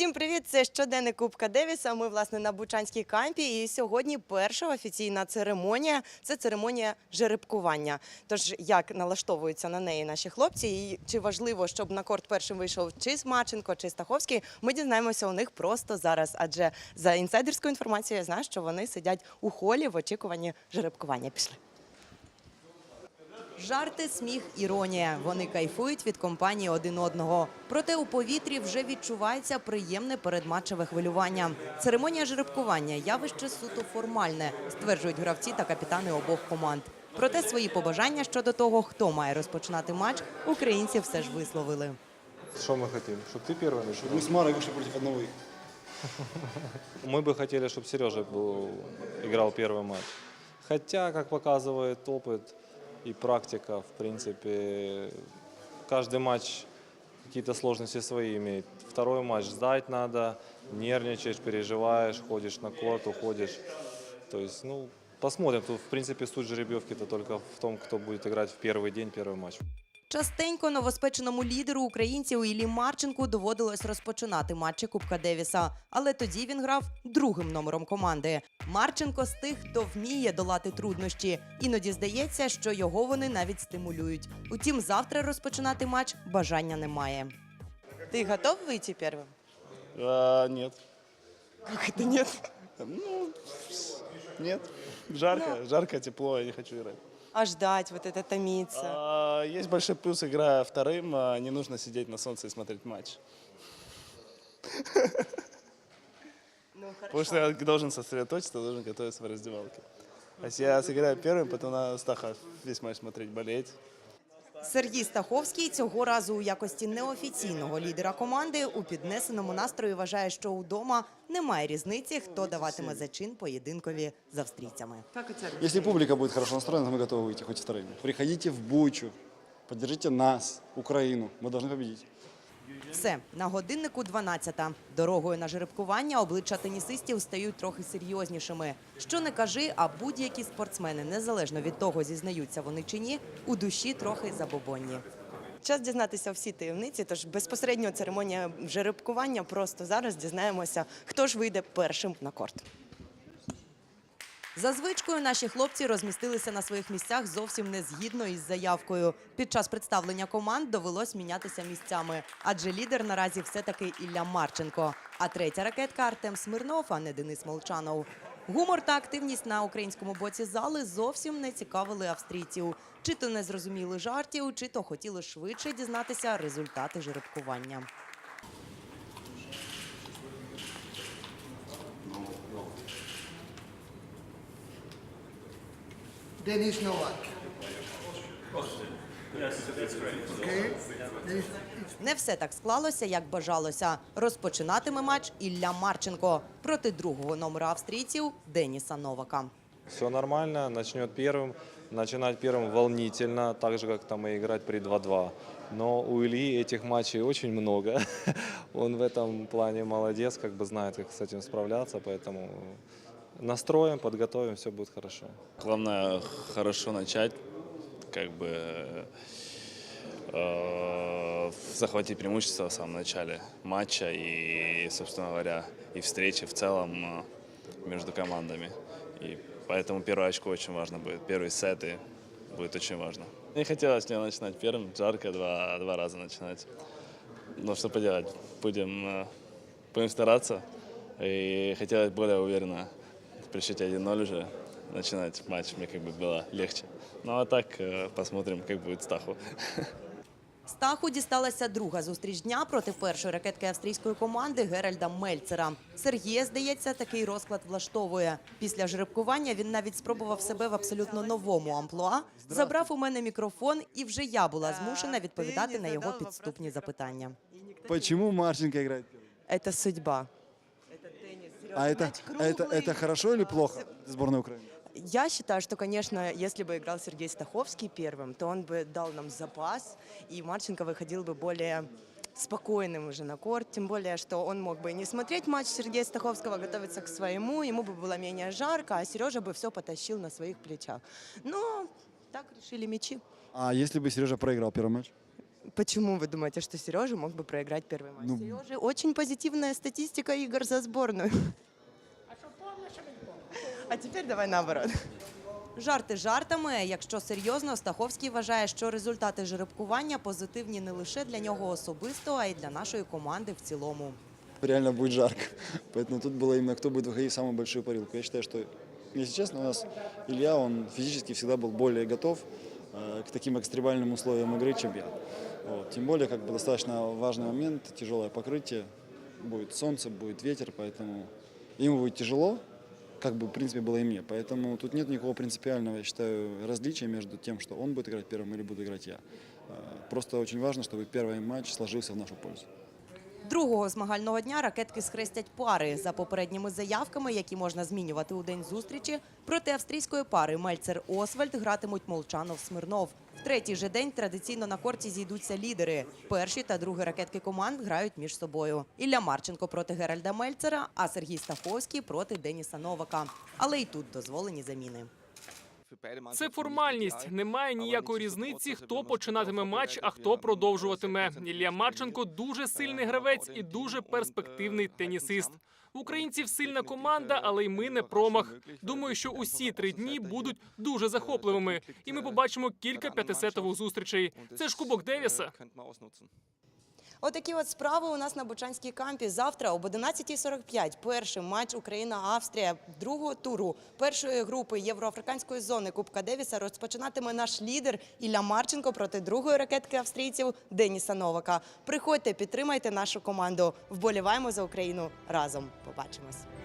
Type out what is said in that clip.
Всім привіт! Це щоденник Кубка Девіса. Ми власне на Бучанській кампі. І сьогодні перша офіційна церемонія це церемонія жеребкування. Тож як налаштовуються на неї наші хлопці, і чи важливо, щоб на корт першим вийшов чи Смаченко, чи Стаховський, ми дізнаємося у них просто зараз. Адже за інсайдерською інформацією я знаю, що вони сидять у холі в очікуванні жеребкування. Пішли. Жарти, сміх, іронія. Вони кайфують від компанії один одного. Проте у повітрі вже відчувається приємне передматчеве хвилювання. Церемонія жеребкування явище суто формальне, стверджують гравці та капітани обох команд. Проте свої побажання щодо того, хто має розпочинати матч, українці все ж висловили. Что мы хотим? Чтобы ты первый начал? Мы с Марой вышли против одного. Мы бы хотели, чтобы Сережа был, играл первый матч. Хотя, как показывает опыт и практика, в принципе, каждый матч какие-то сложности свои имеет. Второй матч ждать надо, нервничаешь, переживаешь, ходишь на корт, уходишь. То есть, ну, посмотрим. Тут, в принципе, суть жеребьевки-то только в том, кто будет играть в первый день, первый матч. Частенько новоспеченому лідеру українців Іллі Марченку доводилось розпочинати матчі Кубка Девіса, але тоді він грав другим номером команди. Марченко з тих, хто вміє долати труднощі. Іноді здається, що його вони навіть стимулюють. Утім, завтра розпочинати матч бажання немає. Ти готов вийти першим? А, нет. Як це ні? Ну, нет. Жарко, жарко, тепло, я не хочу играть. А ждать, вот это томиться. А, есть большой плюс, играя вторым, а, не нужно сидеть на солнце и смотреть матч. Ну, Потому что я должен сосредоточиться, должен готовиться в раздевалке. А если я сыграю первым, потом надо Стаха весь матч смотреть, болеть. Сергій Стаховський цього разу у якості неофіційного лідера команди у піднесеному настрої вважає, що удома немає різниці, хто даватиме зачин поєдинкові з австрійцями. Если публика будет хорошо настроена, то мы готовы выйти хоть вторыми. Приходите в Бучу, поддержите нас, Украину. Мы должны победить. Все на годиннику 12-та. Дорогою на жеребкування обличчя тенісистів стають трохи серйознішими. Що не кажи, а будь-які спортсмени, незалежно від того, зізнаються вони чи ні, у душі трохи забобонні. Час дізнатися всі таємниці, тож безпосередньо церемонія жеребкування. Просто зараз дізнаємося, хто ж вийде першим на корт. За звичкою наші хлопці розмістилися на своїх місцях зовсім не згідно із заявкою. Під час представлення команд довелось мінятися місцями, адже лідер наразі все-таки Ілля Марченко. А третя ракетка Артем Смирнов, а не Денис Молчанов. Гумор та активність на українському боці зали зовсім не цікавили австрійців. Чи то не зрозуміли жартів, чи то хотіли швидше дізнатися результати жеребкування. Dennis Novak. Okay. Dennis, Не все так склалося, як бажалося. Розпочинатиме матч Ілля Марченко проти другого номера австрійців Деніса Новака. Все нормально, начнет первым. Начинать первым волнительно, так же, как там и играть при 2-2. Но у Ильи этих матчей очень много. Он в этом плане молодец, как бы знает, как с этим справляться. Поэтому настроим, подготовим, все будет хорошо. Главное хорошо начать, как бы э, захватить преимущество в самом начале матча и, собственно говоря, и встречи в целом э, между командами. И поэтому первое очко очень важно будет. Первый сет и будет очень важно. Не хотелось мне начинать первым, жарко два, два раза начинать. Но что поделать, будем, э, будем стараться. И хотелось более уверенно при счете 1-0 уже начинать матч, мне как бы было легче. Ну а так э, посмотрим, как будет Стаху. Стаху дісталася друга зустріч дня проти першої ракетки австрійської команди Геральда Мельцера. Сергія, здається, такий розклад влаштовує. Після жеребкування він навіть спробував себе в абсолютно новому амплуа, забрав у мене мікрофон, і вже я була змушена відповідати на його підступні запитання. Почему Марченко играет первым? Це судьба. А это, это, это хорошо или плохо сборной Украины? Я считаю, что, конечно, если бы играл Сергей Стаховский первым, то он бы дал нам запас, и Марченко выходил бы более спокойным уже на корт, тем более, что он мог бы не смотреть матч Сергея Стаховского, готовиться к своему, ему бы было менее жарко, а Сережа бы все потащил на своих плечах. Но так решили мячи. А если бы Сережа проиграл первый матч? Почему вы думаете, что Сережа мог бы проиграть первый матч? Ну, Сережи очень позитивная статистика игр за сборную. А тепер давай наоборот. Жарти жартами. Якщо серйозно, Стаховський вважає, що результати жеребкування позитивні не лише для нього особисто, а й для нашої команди в цілому. Реально будет жарко. Поэтому тут было именно, кто будет выходить в самую большую парилку. Я считаю, что, если честно, у нас Илья, он физически всегда был более готов э, К таким экстремальным условиям игры, чем я. Вот. Тем более, как бы достаточно важный момент, тяжелое покрытие, будет солнце, будет ветер, поэтому ему будет тяжело, как бы, в принципе, было и мне. Поэтому тут нет никакого принципиального, я считаю, различия между тем, что он будет играть первым или буду играть я. Э, Просто очень важно, чтобы первый матч сложился в нашу пользу. Другого змагального дня ракетки схрестять пари за попередніми заявками, які можна змінювати у день зустрічі. Проти австрійської пари Мельцер Освальд гратимуть Молчанов Смирнов. В третій же день традиційно на корті зійдуться лідери. Перші та другі ракетки команд грають між собою. Ілля Марченко проти Геральда Мельцера, а Сергій Стаховський проти Деніса Новака. Але й тут дозволені заміни. Це формальність. Немає ніякої різниці, хто починатиме матч, а хто продовжуватиме. Ілля Марченко дуже сильний гравець і дуже перспективний тенісист. Українців сильна команда, але й ми не промах. Думаю, що усі три дні будуть дуже захопливими, і ми побачимо кілька п'ятисетових зустрічей. Це ж Кубок Девіса. Отакі от справи у нас на Бучанській кампі. Завтра об 11.45 перший матч Україна-Австрія другого туру першої групи євроафриканської зони Кубка Девіса розпочинатиме наш лідер Ілля Марченко проти другої ракетки австрійців Деніса Новака. Приходьте, підтримайте нашу команду. Вболіваємо за Україну разом. Побачимось.